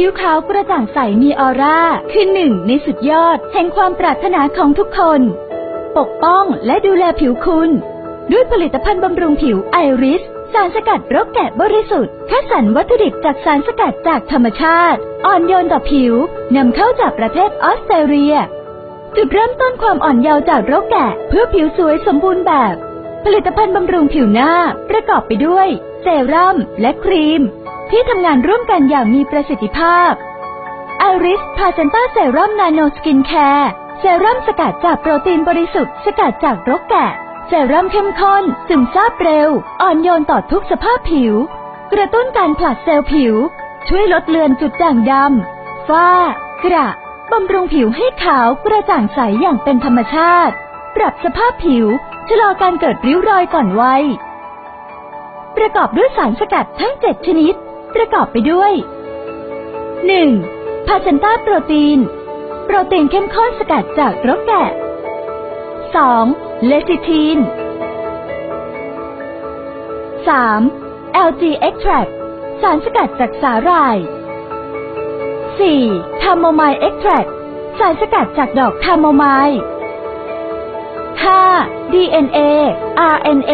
ผิวขาวกระจ่างใสมีออร่า คือหนึ่งในสุดยอด แห่งความปรารถนาของทุกคน ปกป้องและดูแลผิวคุณ ด้วยผลิตภัณฑ์บำรุงผิวไอริส สารสกัดรกแกะบริสุทธิ์คัดสรรวัตถุดิบจากสารสกัดจากธรรมชาติ อ่อนโยนต่อผิวนำเข้าจากประเทศออสเตรเลีย จุดเริ่มต้นความอ่อนเยาว์จากรกแกะ เพื่อผิวสวยสมบูรณ์แบบ ผลิตภัณฑ์บำรุงผิวหน้าประกอบไปด้วย เซรั่มและครีม ที่ทำงานร่วมกันอย่างมีประสิทธิภาพไอริสพาเซนต้าเซรั่มนาโนสกินแคร์เซรั่มสกัดจากโปรตีนบริสุทธิ์สกัดจากรกแกะ เซรั่มเข้มข้น ซึมซาบเร็ว อ่อนโยนต่อทุกสภาพผิว กระตุ้นการผลัดเซลล์ผิว ช่วยลดเลือนจุดด่างดำฝ้า กระบำรุงผิวให้ขาวกระจ่างใสอย่างเป็นธรรมชาติ ปรับสภาพผิว ชะลอการเกิดริ้วรอยก่อนวัยประกอบด้วยสารสกัดทั้ง 7 ชนิด ประกอบไปด้วย 1. พาเซนต้าโปรตีน โปรตีนเข้มข้นสกัดจากรกแกะ 2. เลซิทีน 3. LG Extract สารสกัดจากสาหร่าย 4. คาโมไมล์ Extract สารสกัดจากดอกคาโมไมล์ 5. DNA RNA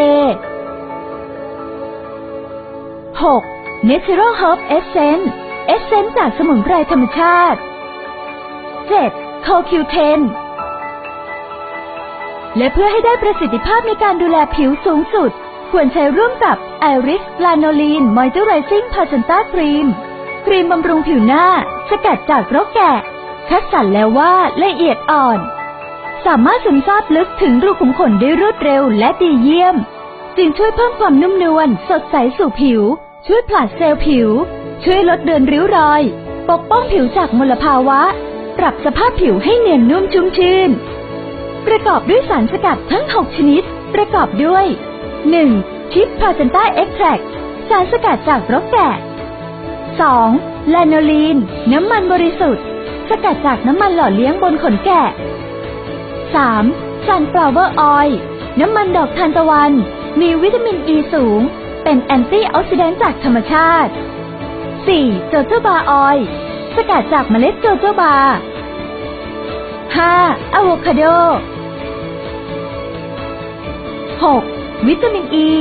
6. Natural Herb Essence Essence จากสมุนไพรธรรมชาติ 7. CoQ10 และเพื่อให้ได้ประสิทธิภาพในการดูแลผิวสูงสุด ควรใช้ร่วมกับ Iris Lanolin Moisturizing Placenta Cream ครีมบำรุงผิวหน้า สกัดจากรกแกะ คัดสรรแล้วว่าละเอียดอ่อน สามารถซึมซาบลึกถึงรูขุมขนได้รวดเร็วและดีเยี่ยม จึงช่วยเพิ่มความนุ่มนวลสดใสสู่ผิว ช่วยผลัดเซลล์ผิว ช่วยลดเดือนริ้วรอย ปกป้องผิวจากมลภาวะ ปรับสภาพผิวให้เนียนนุ่มชุ่มชื่น ประกอบด้วยสารสกัดทั้ง 6 ชนิด ประกอบด้วย 1. ชิปพาเซนต้าเอ็กแทรสารสกัดจากรกแกะ 2. ลาโนลีน น้ำมันบริสุทธิ์ สกัดจากน้ำมันหล่อเลี้ยงบนขนแกะ 3. ซันฟลาวเวอร์ออยล์น้ำมันดอกทานตะวัน มีวิตามินอ e ีสูง เป็นแอนตี้ออกซิแดนต์จากธรรมชาติ 4. โจโจบาออยล์สกัดจากเมล็ดโจโจบา 5. อะโวคาโด 6. วิตามินอ e. ี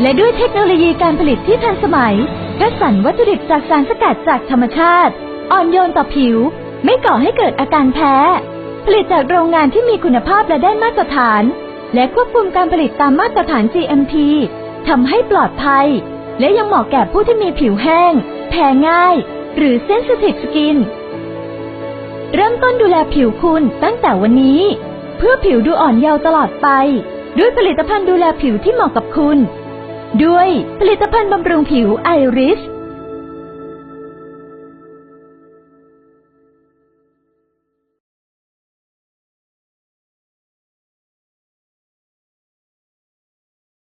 และด้วยเทคโนโลยีการผลิตที่ทันสมัยคัดสรรวัตถุดิบจากสารสกัดจากธรรมชาติ อ่อนโยนต่อผิว ไม่ก่อให้เกิดอาการแพ้ ผลิตจากโรงงานที่มีคุณภาพและได้มาตรฐาน และควบคุมการผลิตตามมาตรฐาน GMP ทำให้ปลอดภัย และยังเหมาะแก่ผู้ที่มีผิวแห้ง แพ้ง่าย หรือ Sensitive Skin เริ่มต้นดูแลผิวคุณตั้งแต่วันนี้ เพื่อผิวดูอ่อนเยาว์ตลอดไป ด้วยผลิตภัณฑ์ดูแลผิวที่เหมาะกับคุณ ด้วยผลิตภัณฑ์บำรุงผิวไอริส